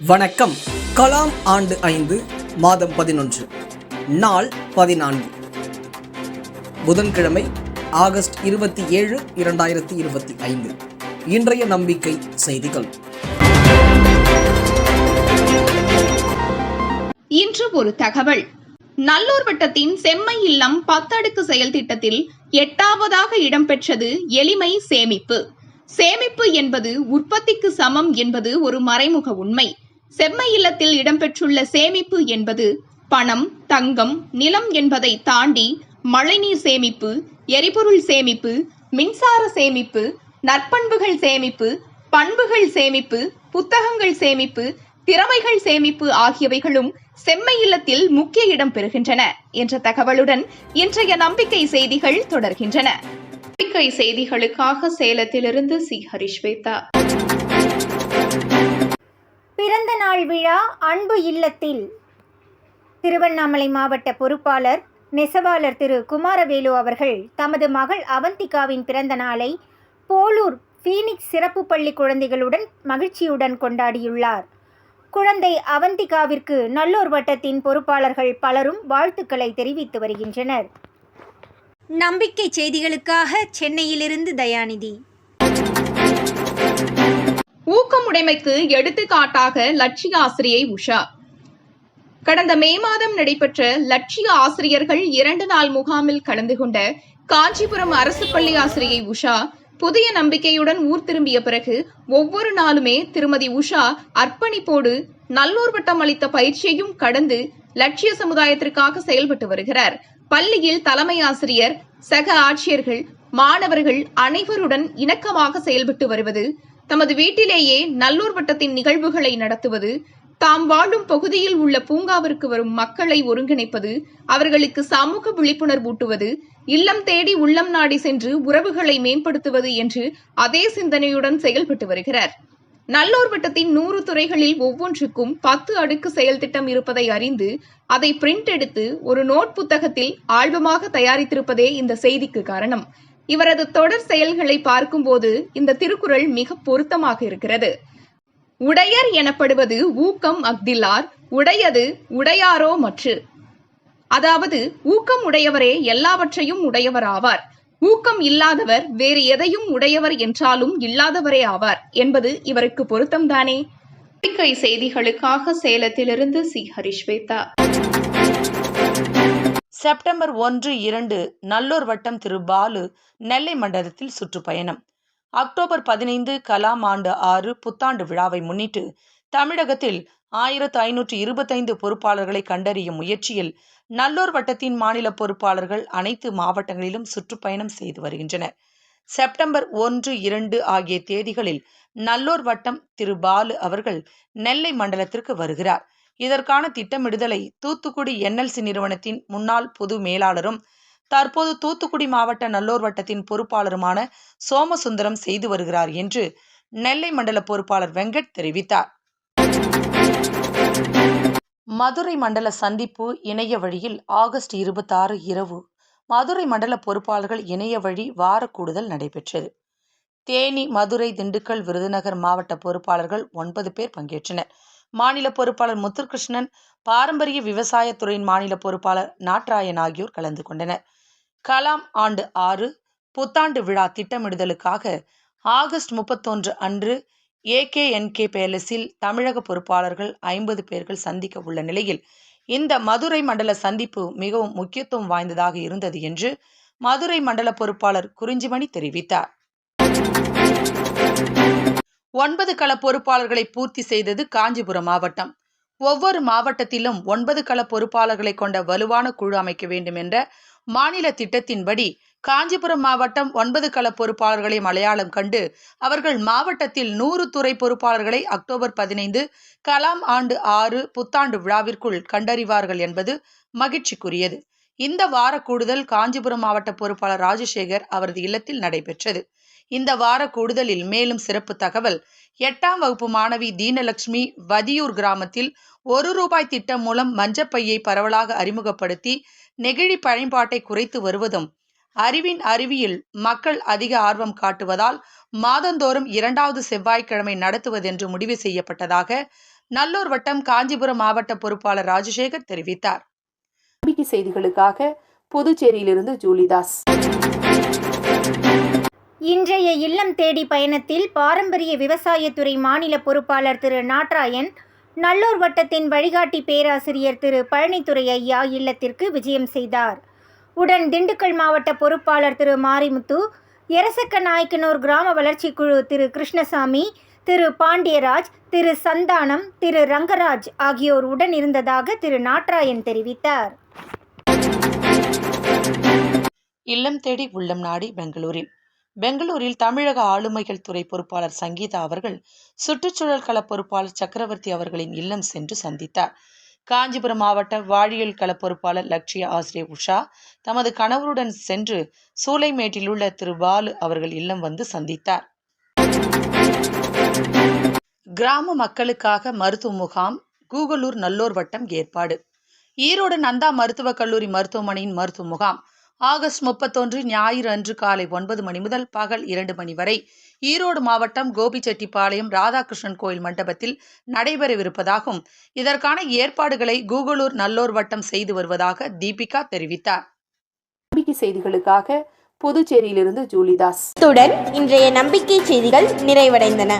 வணக்கம். கலாம் ஆண்டு ஐந்து மாதம் பதினொன்று. நாள் பதினான்கு. புதன்கிழமை ஆகஸ்ட் இருபத்தி ஏழு இரண்டாயிரத்தி இருபத்தி ஐந்து. இன்றைய நம்பிக்கை செய்திகள். இன்று ஒரு தகவல். நல்லூர் வட்டத்தின் செம்மை இல்லம் பத்தடுக்கு செயல் திட்டத்தில் எட்டாவதாக இடம்பெற்றது எளிமை சேமிப்பு. சேமிப்பு என்பது உற்பத்திக்கு சமம் என்பது ஒரு மறைமுக உண்மை. செம்மை இல்லத்தில் இடம்பெற்றுள்ள சேமிப்பு என்பது பணம் தங்கம் நிலம் என்பதை தாண்டி மழைநீர் சேமிப்பு எரிபொருள் சேமிப்பு மின்சார சேமிப்பு நற்பண்புகள் சேமிப்பு பண்புகள் சேமிப்பு புத்தகங்கள் சேமிப்பு திறமைகள் சேமிப்பு ஆகியவைகளும் செம்மை இல்லத்தில் முக்கிய இடம் பெறுகின்றன என்ற தகவலுடன் இன்றைய நம்பிக்கை செய்திகள் தொடர்கின்றன. நம்பிக்கை செய்திகளுக்காக சேலத்திலிருந்து சி. ஹரிஷ்வேதா. பிறந்த நாள் விழா அன்பு இல்லத்தில். திருவண்ணாமலை மாவட்ட பொறுப்பாளர் நெசவாளர் திரு குமாரவேலு அவர்கள் தமது மகள் அவந்திகாவின் பிறந்த நாளை போலூர் ஃபீனிக்ஸ் சிறப்பு பள்ளி குழந்தைகளுடன் மகிழ்ச்சியுடன் கொண்டாடியுள்ளார். குழந்தை அவந்திகாவிற்கு நல்லூர் வட்டத்தின் பொறுப்பாளர்கள் பலரும் வாழ்த்துக்களை தெரிவித்து வருகின்றனர். நம்பிக்கை செய்திகளுக்காக சென்னையிலிருந்து தயாநிதி. ஊக்கமுடைமைக்கு எடுத்துக்காட்டாக லட்சிய ஆசிரியை உஷா. கடந்த மே மாதம் நடைபெற்ற லட்சிய ஆசிரியர்கள் இரண்டு நாள் முகாமில் கலந்து கொண்ட காஞ்சிபுரம் அரசு பள்ளி ஆசிரியை உஷா புதிய நம்பிக்கையுடன் ஊர் திரும்பிய பிறகு ஒவ்வொரு நாளுமே திருமதி உஷா அர்ப்பணிப்போடு நல்லூர் வட்டம் அளித்த பயிற்சியையும் கடந்து லட்சிய சமுதாயத்திற்காக செயல்பட்டு வருகிறார். பள்ளியில் தலைமை ஆசிரியர் சக ஆட்சியர்கள் மாணவர்கள் அனைவருடன் இணக்கமாக செயல்பட்டு வருவது தமது வீட்டிலேயே நல்லூர் வட்டத்தின் நிகழ்வுகளை நடத்துவது தாம் வாழும் பகுதியில் உள்ள பூங்காவிற்கு வரும் மக்களை ஒருங்கிணைப்பது அவர்களுக்கு சமூக விழிப்புணர்வூட்டுவது இல்லம் தேடி உள்ளம் நாடி சென்று உறவுகளை மேம்படுத்துவது என்று அதே சிந்தனையுடன் செயல்பட்டு வருகிறார். நல்லூர் வட்டத்தின் நூறு துறைகளில் ஒவ்வொன்றுக்கும் பத்து அடுக்கு செயல் திட்டம் இருப்பதை அறிந்து அதை பிரிண்ட் எடுத்து ஒரு நோட் புத்தகத்தில் ஆல்பமாக தயாரித்திருப்பதே இந்த செய்திக்கு காரணம். இவரது தொடர் செயல்களை பார்க்கும்போது இந்த திருக்குறள் மிக பொருத்தமாக இருக்கிறது. உடையர் எனப்படுவது ஊக்கம் அஃதில்லார் உடையது உடையாரோ மற்று. அதாவது ஊக்கம் உடையவரே எல்லாவற்றையும் உடையவர் ஆவார். ஊக்கம் இல்லாதவர் வேறு எதையும் உடையவர் என்றாலும் இல்லாதவரே ஆவார் என்பது இவருக்கு பொருத்தம்தானே? செய்திகளுக்காக சேலத்திலிருந்து சி. ஹரிஷ்வேதா. செப்டம்பர் ஒன்று இரண்டு நல்லூர் வட்டம் திரு பாலு நெல்லை மண்டலத்தில் சுற்றுப்பயணம். அக்டோபர் பதினைந்து கலாம் ஆண்டு ஆறு புத்தாண்டு விழாவை முன்னிட்டு தமிழகத்தில் ஆயிரத்து ஐநூற்று இருபத்தைந்து பொறுப்பாளர்களை கண்டறியும் முயற்சியில் நல்லூர் வட்டத்தின் மாநில பொறுப்பாளர்கள் அனைத்து மாவட்டங்களிலும் சுற்றுப்பயணம் செய்து வருகின்றனர். செப்டம்பர் ஒன்று இரண்டு ஆகிய தேதிகளில் நல்லூர் வட்டம் திரு பாலு அவர்கள் நெல்லை மண்டலத்திற்கு வருகிறார். இதற்கான திட்டமிடுதலை தூத்துக்குடி என்எல்சி நிறுவனத்தின் முன்னாள் பொது மேலாளரும் தற்போது தூத்துக்குடி மாவட்ட நல்லூர் வட்டத்தின் பொறுப்பாளருமான சோமசுந்தரம் செய்து வருகிறார் என்று நெல்லை மண்டல பொறுப்பாளர் வெங்கட் தெரிவித்தார். மதுரை மண்டல சந்திப்பு இணைய வழியில் ஆகஸ்ட் இருபத்தாறு இரவு. மதுரை மண்டல பொறுப்பாளர்கள் இணைய வழி வார கூடுதல் நடைபெற்றது. தேனி மதுரை திண்டுக்கல் விருதுநகர் மாவட்ட பொறுப்பாளர்கள் ஒன்பது பேர் பங்கேற்றனர். மாநில பொறுப்பாளர் முத்துகிருஷ்ணன் பாரம்பரிய விவசாயத்துறையின் மாநில பொறுப்பாளர் நாட்ராயன் ஆகியோர் கலந்து கொண்டனர். கலாம் ஆண்டு ஆறு புத்தாண்டு விழா திட்டமிடுதலுக்காக ஆகஸ்ட் முப்பத்தொன்று அன்று ஏகேஎன்கே பேலஸில் தமிழக பொறுப்பாளர்கள் ஐம்பது பேர்கள் சந்திக்க உள்ள நிலையில் இந்த மதுரை மண்டல சந்திப்பு மிகவும் முக்கியத்துவம் வாய்ந்ததாக இருந்தது என்று மதுரை மண்டல பொறுப்பாளர் குறிஞ்சிமணி தெரிவித்தார். ஒன்பது கள பொறுப்பாளர்களை பூர்த்தி செய்தது காஞ்சிபுரம் மாவட்டம். ஒவ்வொரு மாவட்டத்திலும் ஒன்பது கள பொறுப்பாளர்களை கொண்ட வலுவான குழு அமைக்க வேண்டும் என்ற மாநில திட்டத்தின்படி காஞ்சிபுரம் மாவட்டம் ஒன்பது கள பொறுப்பாளர்களை மலையாளம் கண்டு அவர்கள் மாவட்டத்தில் நூறு துறை பொறுப்பாளர்களை அக்டோபர் பதினைந்து கலாம் ஆண்டு ஆறு புத்தாண்டு விழாவிற்குள் கண்டறிவார்கள் என்பது மகிழ்ச்சிக்குரியது. இந்த வார கூடுதல் காஞ்சிபுரம் மாவட்ட பொறுப்பாளர் ராஜசேகர் அவரது இல்லத்தில் நடைபெற்றது. இந்த வார கூடுதலில் மேலும் சிறப்பு தகவல் எட்டாம் வகுப்பு மாணவி தீனலட்சுமி வதியூர் கிராமத்தில் ஒரு ரூபாய் திட்டம் மூலம் மஞ்சப்பையை பரவலாக அறிமுகப்படுத்தி நெகிழி பயன்பாட்டை குறைத்து வருவதும் அறிவின் அறிவியல் மக்கள் அதிக ஆர்வம் காட்டுவதால் மாதந்தோறும் இரண்டாவது செவ்வாய்க்கிழமை நடத்துவதென்று முடிவு செய்யப்பட்டதாக நல்லூர் வட்டம் காஞ்சிபுரம் மாவட்ட பொறுப்பாளர் ராஜசேகர் தெரிவித்தார். நம்பிக்கை செய்திகளுக்காக புதுச்சேரியிலிருந்து ஜூலிதாஸ். இன்றைய இல்லம் தேடி பயணத்தில் பாரம்பரிய விவசாயத்துறை மாநில பொறுப்பாளர் திரு நாட்ராயன் நல்லூர் வட்டத்தின் வழிகாட்டி பேராசிரியர் திரு பழனித்துறை ஐயா இல்லத்திற்கு விஜயம் செய்தார். உடன் திண்டுக்கல் மாவட்ட பொறுப்பாளர் திரு மாரிமுத்து எரசக்க நாயக்கனூர் கிராம வளர்ச்சி குழு திரு கிருஷ்ணசாமி திரு பாண்டியராஜ் திரு சந்தானம் திரு ரங்கராஜ் ஆகியோர் உடன் இருந்ததாக திரு நாட்ராயன் தெரிவித்தார். இல்லம் தேடி உள்ளம் நாடி பெங்களூரில். பெங்களூரில் தமிழக ஆளுமைகள் துறை பொறுப்பாளர் சங்கீதா அவர்கள் சுற்றுச்சூழல் கள பொறுப்பாளர் சக்கரவர்த்தி அவர்களின் இல்லம் சென்று சந்தித்தார். காஞ்சிபுரம் மாவட்ட வாழியல் கள பொறுப்பாளர் லட்சிய ஆசிரியர் உஷா தமது கணவருடன் சென்று சூளைமேட்டில் உள்ள திரு பாலு அவர்கள் இல்லம் வந்து சந்தித்தார். கிராம மக்களுக்காக மருத்துவ முகாம் கூகலூர் நல்லோர் வட்டம் ஏற்பாடு. ஈரோடு நந்தா மருத்துவக் கல்லூரி மருத்துவமனையின் மருத்துவ முகாம் ஆகஸ்ட் முப்பத்தொன்று ஞாயிறு அன்று காலை ஒன்பது மணி முதல் பகல் இரண்டு மணி வரை ஈரோடு மாவட்டம் கோபிச்செட்டிப்பாளையம் ராதாகிருஷ்ணன் கோயில் மண்டபத்தில் நடைபெறவிருப்பதாகவும் இதற்கான ஏற்பாடுகளை கூகலூர் நல்லோர் வட்டம் செய்து வருவதாக தீபிகா தெரிவித்தார். செய்திகளுக்காக புதுச்சேரியிலிருந்து ஜூலிதாஸ். இத்துடன் இன்றைய நம்பிக்கை செய்திகள் நிறைவடைந்தன.